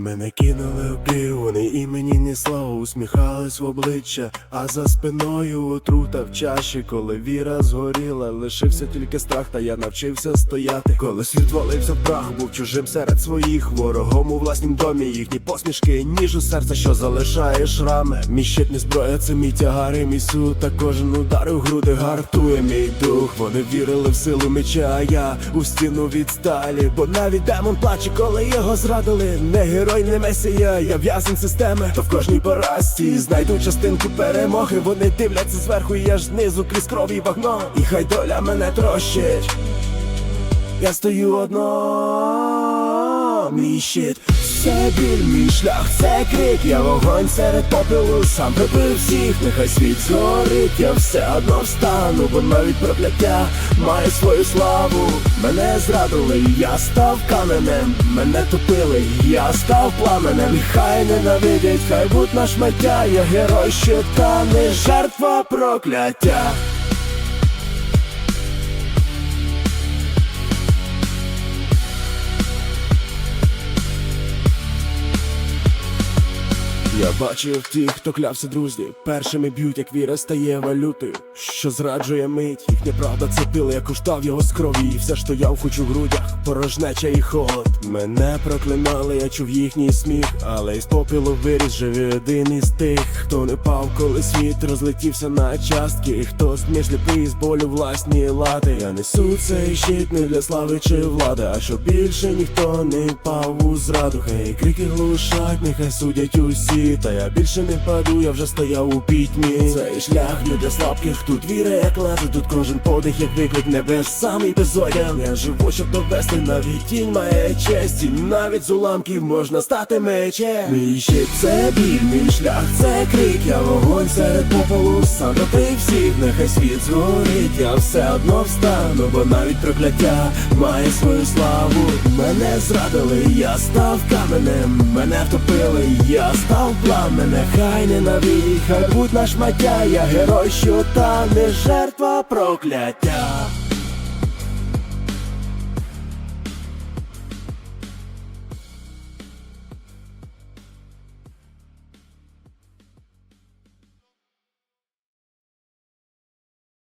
Мене кинули в вони імені ні слова усміхались в обличчя, а за спиною отрута в чаші, коли віра згоріла, лишився тільки страх, та я навчився стояти. Коли світ валився в прах, був чужим серед своїх, ворогом у власнім домі, їхні посмішки, ніж у серце, що залишає шрами. Мій щит не зброя, це мій тягар і мій суд, та кожен удар у груди гартує мій дух. Вони вірили в силу меча, а я у стіну від сталі, бо навіть демон плаче, коли його зрадили. Не герой, не месія, я в'язень системи, то в кожній поразці знайду частинку перемоги. Вони дивляться зверху, і я ж знизу крізь кров і вагно. І хай доля мене трощить. Я стою одно, мій щит. Це біль, мій шлях, це крик, я вогонь серед попелу, сам прибив всіх, нехай світ згорить, я все одно встану, бо навіть прокляття має свою славу. Мене зрадили, я став каменем, мене топили, я став пламенем, І хай ненавидять, хай будь наш маття, я герой щита, не жертва прокляття. Я бачив тих, хто клявся друзі, першими б'ють, як віра стає валютою, що зраджує мить, їхня правда це пила, я куштав його з крові, і все що я хоч у грудях, порожнеча і холод. Мене проклинали, я чув їхній сміх, але із попілу виріс живий один із тих, хто не пав, коли світ розлетівся на частки, і хто зміг сліпий з болю власні лати. Я несу цей щит не для слави чи влади, а щоб більше ніхто не пав у зраду. Хай крики глушать, нехай судять усі. Та я більше не паду, я вже стояв у пітьмі. Цей шлях не для слабких, тут віра, як лежа, тут кожен подих, як виклик небес, самий безодян. Я живу, щоб довести, навіть тінь має честь, і навіть з уламків можна стати мечем. Мій щит це біль, шлях, це крик, я вогонь серед попелу, сам ти всіх, нехай світ згорить, я все одно встану, бо навіть прокляття має свою славу. Мене зрадили, я став каменем, мене втопили, я став пламенем, хай ненавидіть, хай будь наш маття, я герой, що та не жертва прокляття.